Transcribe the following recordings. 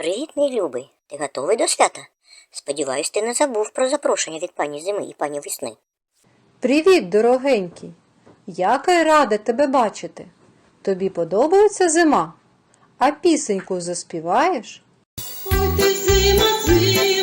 Привіт, мій любий. Ти готовий до свята? Сподіваюсь, ти не забув про запрошення від пані зими і пані весни. Привіт, дорогенький! Яка й рада тебе бачити. Тобі подобається зима? А пісеньку заспіваєш? Ой ти зима, зимонька,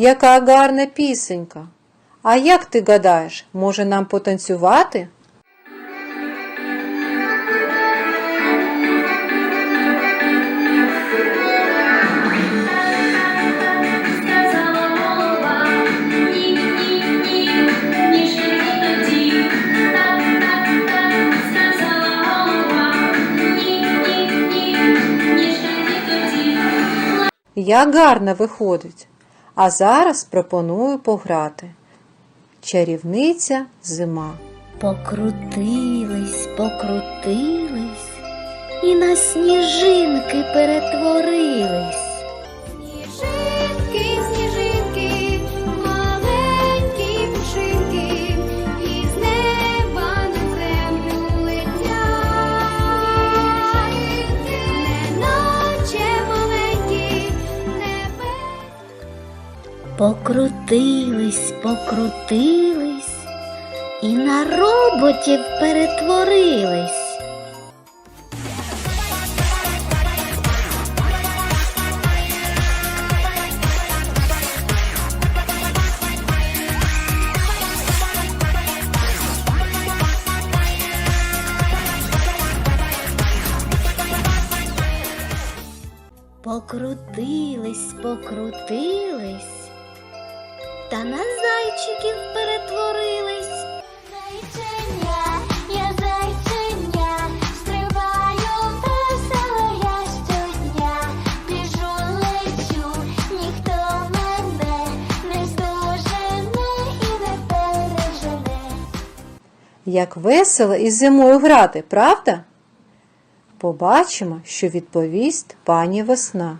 Яка гарна пісенька. А як ти гадаєш, може нам потанцювати? Як гарно виходить. А зараз пропоную пограти. Чарівниця зима. Покрутились, покрутились і на сніжинки перетворились. Покрутились, покрутились і на роботів перетворились. Покрутились, покрутились, та на зайчиків перетворились. Зайченя, я зайченя, стрибаю весело я щодня, біжу лечу, ніхто мене не здожене і не пережене. Як весело із зимою грати, правда? Побачимо, що відповість пані весна.